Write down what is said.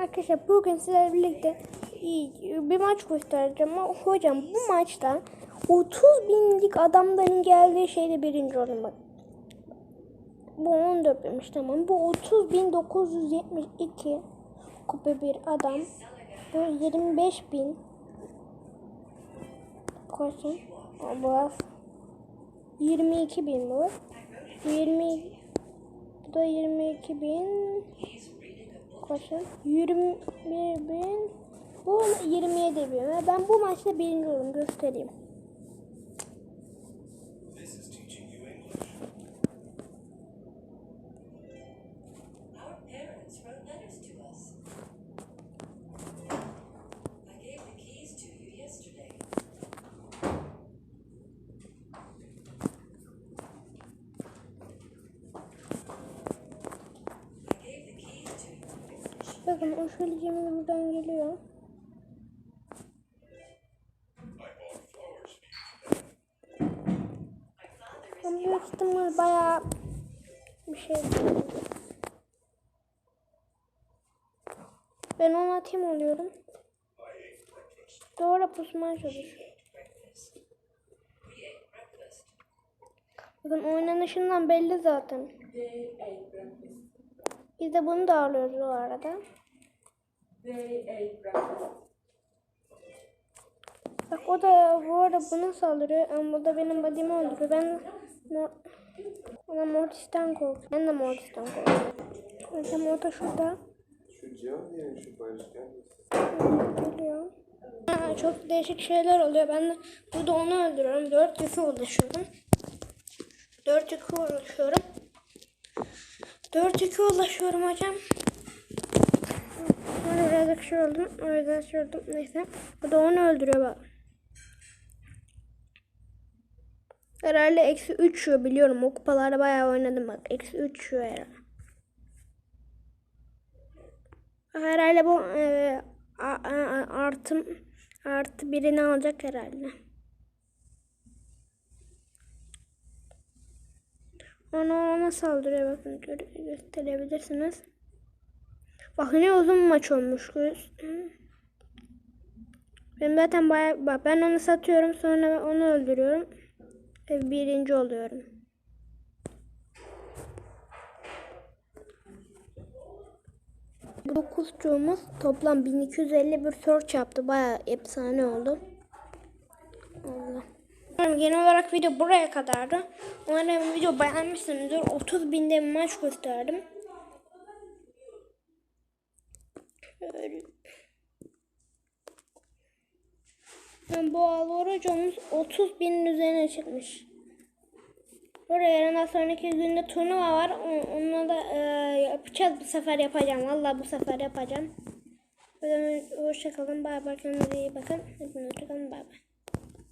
Arkadaşlar bugün sizlerle birlikte bir maç göstereceğim. Hocam bu maçta 30 binlik adamların geldiği şeyde birinci oldum bak. Bu 14 binmiş tamam. Bu 30 bin 972 kupa bir adam. Bu 25 bin. Koysun. Bu 22 bin. Bu 20 bu da 22 bin. Koşun. 21 bin. Bu 27 bin. Ben bu maçta birinci oldum. Göstereyim. Bakın o şöyle Cemil buradan geliyor. Ben büyük ihtimal bayağı bir şey Ben onu atayım oluyorum. Doğru pusmaya çalışıyorum. Bakın oynanışından belli zaten. Biz de bunu da alıyoruz o arada. Bak o da bu arada bunu saldırıyor ama bu da benim body'mi öldürüyor. Ben mor ona Mortis'ten korkuyorum. Ben de Mortis'ten korkuyorum. Mesela o da şurada. Şu cihaz yerin şu barış gelmesin. Ha, çok değişik şeyler oluyor. Ben de burada onu öldürüyorum. Dört yükü ulaşıyorum. Dört yükü ulaşıyorum. Dört yükü ulaşıyorum hocam. Ben birazcık şey oldum. O yüzden şey oldum. Neyse. Bu da onu öldürüyor bak. Herhalde eksi 3 yiyor biliyorum. O kupalarda bayağı oynadım bak. Eksi 3 yiyor herhalde. Herhalde bu e, a- a- artım artı birini alacak herhalde. Ona ona saldırıyor bakın gö- gösterebilirsiniz. Bak ne uzun maç olmuş. Ben zaten bayağı bak ben onu satıyorum sonra onu öldürüyorum. Ve birinci oluyorum. Bu Dokuzcuğumuz toplam 1251 search yaptı. Bayağı efsane oldu. Genel olarak video buraya kadardı. Umarım video beğenmişsinizdir. 30 binde maç gösterdim. Bu Alvaroca'mız 30 binin üzerine çıkmış. Buraya yarından sonraki günde turnuva var. Onunla da e, yapacağız. Bu sefer yapacağım. Vallahi bu sefer yapacağım. Hoşçakalın. Bay bay. Kendinize iyi bakın. Hepinize hoşçakalın. Bay bay.